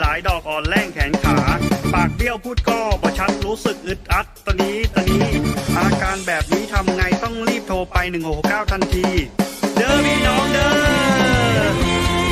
หลายดอกอ่อนแรงแขนขา ปากเบี้ยวพูดก็บ่ชัดรู้สึกอึดอัดตอนนี้ตอนนี้ อาการแบบนี้ทำไงต้องรีบโทรไป 1669 ทันที เด้อพี่น้องเด้อ